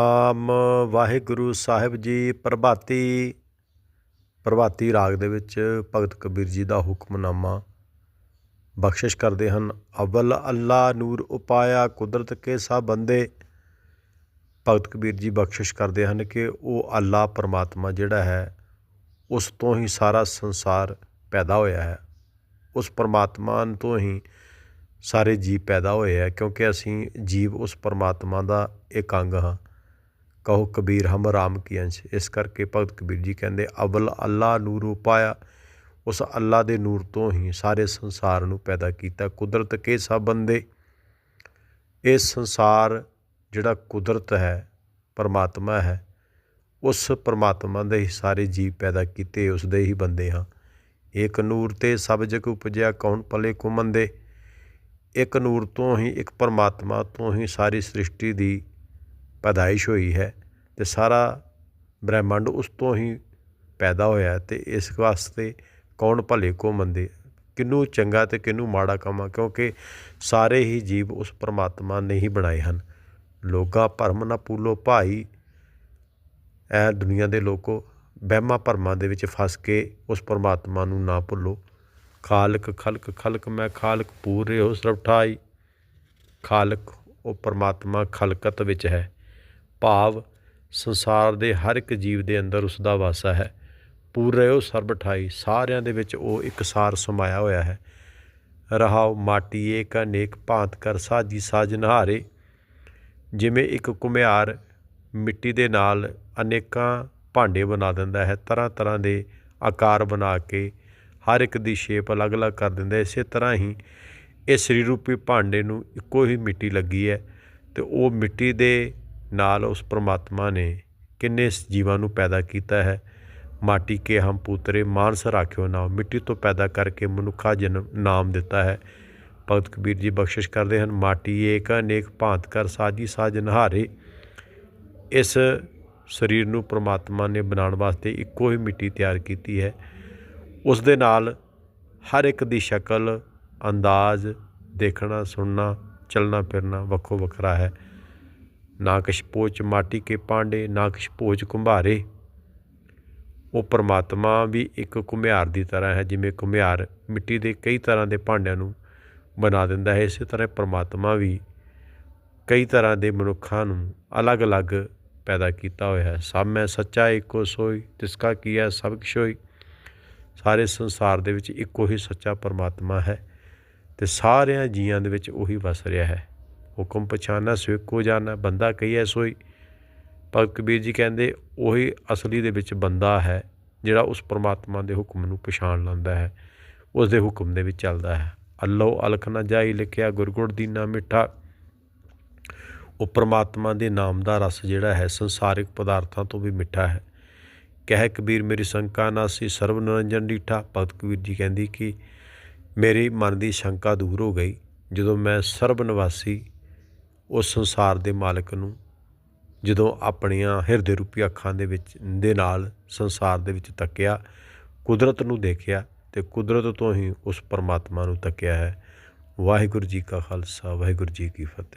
ਆਮ ਵਾਹਿਗੁਰੂ ਸਾਹਿਬ ਜੀ ਪ੍ਰਭਾਤੀ ਪ੍ਰਭਾਤੀ ਰਾਗ ਦੇ ਵਿੱਚ ਭਗਤ ਕਬੀਰ ਜੀ ਦਾ ਹੁਕਮਨਾਮਾ। ਬਖਸ਼ਿਸ਼ ਕਰਦੇ ਹਨ, ਅਵਲ ਅੱਲਾ ਨੂਰ ਉਪਾਇਆ ਕੁਦਰਤ ਕੇ ਸਭ ਬੰਦੇ। ਭਗਤ ਕਬੀਰ ਜੀ ਬਖਸ਼ਿਸ਼ ਕਰਦੇ ਹਨ ਕਿ ਉਹ ਅੱਲਾ ਪਰਮਾਤਮਾ ਜਿਹੜਾ ਹੈ, ਉਸ ਤੋਂ ਹੀ ਸਾਰਾ ਸੰਸਾਰ ਪੈਦਾ ਹੋਇਆ ਹੈ। ਉਸ ਪਰਮਾਤਮਾ ਤੋਂ ਹੀ ਸਾਰੇ ਜੀਵ ਪੈਦਾ ਹੋਏ ਹੈ ਕਿਉਂਕਿ ਅਸੀਂ ਜੀਵ ਉਸ ਪਰਮਾਤਮਾ ਦਾ ਇੱਕ ਅੰਗ ਹਾਂ। ਕਹੋ, ਕਬੀਰ, ਹਮ ਰਾਮ ਕੀ ਅੰਸ਼। ਇਸ ਕਰਕੇ ਭਗਤ ਕਬੀਰ ਜੀ ਕਹਿੰਦੇ, ਅਵਲ ਅੱਲਾ ਨੂਰ ਪਾਇਆ। ਉਸ ਅੱਲਾ ਦੇ ਨੂਰ ਤੋਂ ਹੀ ਸਾਰੇ ਸੰਸਾਰ ਨੂੰ ਪੈਦਾ ਕੀਤਾ। ਕੁਦਰਤ ਕੇ ਸਭ ਬੰਦੇ? ਇਹ ਸੰਸਾਰ ਜਿਹੜਾ ਕੁਦਰਤ ਹੈ, ਪਰਮਾਤਮਾ ਹੈ, ਉਸ ਪਰਮਾਤਮਾ ਦੇ ਹੀ ਸਾਰੇ ਜੀਵ ਪੈਦਾ ਕੀਤੇ, ਉਸ ਦੇ ਹੀ ਬੰਦੇ ਹਾਂ। ਇੱਕ ਨੂਰ ਤੇ ਸਭ ਜਗ ਉਪਜਿਆ, ਕੌਣ ਪਲੇ ਕੁਮੰਦੇ? ਇੱਕ ਨੂਰ ਤੋਂ ਹੀ, ਇੱਕ ਪਰਮਾਤਮਾ ਤੋਂ ਹੀ ਸਾਰੀ ਸ੍ਰਿਸ਼ਟੀ ਦੀ ਪੈਦਾਇਸ਼ ਹੋਈ ਹੈ ਅਤੇ ਸਾਰਾ ਬ੍ਰਹਿਮੰਡ ਉਸ ਤੋਂ ਹੀ ਪੈਦਾ ਹੋਇਆ ਅਤੇ ਇਸ ਵਾਸਤੇ ਕੌਣ ਭਲੇ ਕੋ ਮੰਦੇ? ਕਿਹਨੂੰ ਚੰਗਾ ਅਤੇ ਕਿਹਨੂੰ ਮਾੜਾ ਕੰਮ ਕਿਉਂਕਿ ਸਾਰੇ ਹੀ ਜੀਵ ਉਸ ਪਰਮਾਤਮਾ ਨੇ ਹੀ ਬਣਾਏ ਹਨ। ਲੋਗਾ ਭਰਮ ਨਾ ਪੂਲੋ ਭਾਈ। ਇਹ ਦੁਨੀਆ ਦੇ ਲੋਕੋ, ਵਹਿਮਾਂ ਭਰਮਾਂ ਦੇ ਵਿੱਚ ਫਸ ਕੇ ਉਸ ਪਰਮਾਤਮਾ ਨੂੰ ਨਾ ਭੁੱਲੋ। ਖਾਲਕ, ਖਲਕ ਖਲਕ, ਮੈਂ ਖਾਲਕ ਪੂਰੇ ਹੋ ਸਰਵਠਾਈ ਖਾਲਕ, ਉਹ ਪਰਮਾਤਮਾ ਖਲਕਤ ਵਿੱਚ ਹੈ। ਭਾਵ ਸੰਸਾਰ ਦੇ ਹਰ ਇੱਕ ਜੀਵ ਦੇ ਅੰਦਰ ਉਸ ਦਾ ਵਾਸਾ ਹੈ। ਪੂਰੇ ਸਰਬ ਸਰਬਠਾਈ ਸਾਰਿਆਂ ਦੇ ਵਿੱਚ ਉਹ ਇਕਸਾਰ ਸਮਾਇਆ ਹੋਇਆ ਹੈ। ਰਹਾਉ ਮਾਟੀ ਏਕ ਅਨੇਕ ਭਾਂਤ ਕਰ ਸਾਜੀ ਸਾਜਨਹਾਰੇ ਜਿਵੇਂ ਇੱਕ ਕੁਮਿਆਰ ਮਿੱਟੀ ਦੇ ਨਾਲ ਅਨੇਕਾਂ ਭਾਂਡੇ ਬਣਾ ਦਿੰਦਾ ਹੈ, ਤਰ੍ਹਾਂ ਤਰ੍ਹਾਂ ਦੇ ਆਕਾਰ ਬਣਾ ਕੇ ਹਰ ਇੱਕ ਦੀ ਸ਼ੇਪ ਅਲੱਗ-ਅਲੱਗ ਕਰ ਦਿੰਦਾ ਇਸੇ ਤਰ੍ਹਾਂ ਹੀ ਇਹ ਸਰੀਰ ਰੂਪੀ ਭਾਂਡੇ ਨੂੰ ਇੱਕੋ ਹੀ ਮਿੱਟੀ ਲੱਗੀ ਹੈ ਤੇ ਉਹ ਮਿੱਟੀ ਦੇ ਨਾਲ ਉਸ ਪਰਮਾਤਮਾ ਨੇ ਕਿੰਨੇ ਜੀਵਾਂ ਨੂੰ ਪੈਦਾ ਕੀਤਾ ਹੈ। ਮਾਟੀ ਕੇ ਹਮ ਪੂਤਰੇ ਮਾਨਸ ਰਾਖਿਓ ਨਾਮ, ਮਿੱਟੀ ਤੋਂ ਪੈਦਾ ਕਰਕੇ ਮਨੁੱਖਾ ਜਨਮ ਨਾਮ ਦਿੱਤਾ ਹੈ। ਭਗਤ ਕਬੀਰ ਜੀ ਬਖਸ਼ਿਸ਼ ਕਰਦੇ ਹਨ, ਮਾਟੀ ਏਕ ਅਨੇਕ ਭਾਂਤ ਕਰ ਸਾਜੀ ਸਾਜ ਨਹਾਰੇ। ਇਸ ਸਰੀਰ ਨੂੰ ਪ੍ਰਮਾਤਮਾ ਨੇ ਬਣਾਉਣ ਵਾਸਤੇ ਇੱਕੋ ਹੀ ਮਿੱਟੀ ਤਿਆਰ ਕੀਤੀ ਹੈ। ਉਸ ਦੇ ਨਾਲ ਹਰ ਇੱਕ ਦੀ ਸ਼ਕਲ, ਅੰਦਾਜ਼, ਦੇਖਣਾ, ਸੁਣਨਾ ਚੱਲਣਾ ਫਿਰਨਾ ਵੱਖੋ ਵੱਖਰਾ ਹੈ। ਨਾ ਕਿਛ ਪੋਚ ਮਾਟੀ ਕੇ ਪਾਂਡੇ, ਨਾ ਕਿਛ ਪੋਚ ਕੁੰਭਾਰੇ। ਉਹ ਪਰਮਾਤਮਾ ਵੀ ਇੱਕ ਕੁਮਿਆਰ ਦੀ ਤਰ੍ਹਾਂ ਹੈ, ਜਿਵੇਂ ਕੁਮਿਆਰ ਮਿੱਟੀ ਦੇ ਕਈ ਤਰ੍ਹਾਂ ਦੇ ਭਾਂਡਿਆਂ ਨੂੰ ਬਣਾ ਦਿੰਦਾ ਹੈ। ਇਸੇ ਤਰ੍ਹਾਂ ਪਰਮਾਤਮਾ ਵੀ ਕਈ ਤਰ੍ਹਾਂ ਦੇ ਮਨੁੱਖਾਂ ਨੂੰ ਅਲੱਗ-ਅਲੱਗ ਪੈਦਾ ਕੀਤਾ ਹੋਇਆ ਹੈ। ਸਭ ਮੈਂ ਸੱਚਾ, ਇੱਕੋ ਸੋਈ, ਤਿਸ ਕਾ ਕੀਆ, ਸਭ ਕੁਛ ਹੋਈ। ਸਾਰੇ ਸੰਸਾਰ ਦੇ ਵਿੱਚ ਇੱਕੋ ਹੀ ਸੱਚਾ ਪਰਮਾਤਮਾ ਹੈ ਤੇ ਸਾਰਿਆਂ ਜੀਆਂ ਦੇ ਵਿੱਚ ਉਹੀ ਵਸ ਰਿਹਾ ਹੈ। ਹੁਕਮ ਪਛਾਨਾ ਸੋ ਇੱਕੋ ਜਾਣਾ, ਬੰਦਾ ਕਹੀਐ ਸੋਈ। ਭਗਤ ਕਬੀਰ ਜੀ ਕਹਿੰਦੇ, ਉਹੀ ਅਸਲੀ ਦੇ ਵਿੱਚ ਬੰਦਾ ਹੈ, ਜਿਹੜਾ ਉਸ ਪਰਮਾਤਮਾ ਦੇ ਹੁਕਮ ਨੂੰ ਪਛਾਣ ਲੈਂਦਾ ਹੈ, ਉਸ ਦੇ ਹੁਕਮ ਦੇ ਵਿੱਚ ਚੱਲਦਾ ਹੈ। ਅੱਲੋ ਅਲਖ ਨਾ ਜਾਈ ਲਿਖਿਆ ਗੁਰਗੁਰ ਦੀਨਾ ਮਿੱਠਾ। ਉਹ ਪਰਮਾਤਮਾ ਦੇ ਨਾਮ ਦਾ ਰਸ ਜਿਹੜਾ ਹੈ, ਸੰਸਾਰਿਕ ਪਦਾਰਥਾਂ ਤੋਂ ਵੀ ਮਿੱਠਾ ਹੈ। ਕਹਿ ਕਬੀਰ, ਮੇਰੀ ਸ਼ੰਕਾ ਨਾਸੀ ਸਰਬ ਨਿਰੰਜਨ ਡੀਠਾ ਭਗਤ ਕਬੀਰ ਜੀ ਕਹਿੰਦੀ ਕਿ ਮੇਰੀ ਮਨ ਦੀ ਸ਼ੰਕਾ ਦੂਰ ਹੋ ਗਈ। ਜਦੋਂ ਮੈਂ ਸਰਬ ਨਿਵਾਸੀ ਉਸ ਸੰਸਾਰ ਦੇ ਮਾਲਕ ਨੂੰ ਜਦੋਂ ਆਪਣੀਆਂ ਹਿਰਦੇ ਰੂਪੀ ਅੱਖਾਂ ਦੇ ਵਿੱਚ, ਦੇ ਨਾਲ ਸੰਸਾਰ ਦੇ ਵਿੱਚ ਤੱਕਿਆ, ਕੁਦਰਤ ਨੂੰ ਦੇਖਿਆ ਤੇ ਕੁਦਰਤ ਤੋਂ ਹੀ ਉਸ ਪਰਮਾਤਮਾ ਨੂੰ ਤੱਕਿਆ ਹੈ। ਵਾਹਿਗੁਰੂ ਜੀ ਕਾ ਖਾਲਸਾ, ਵਾਹਿਗੁਰੂ ਜੀ ਕੀ ਫਤਿਹ।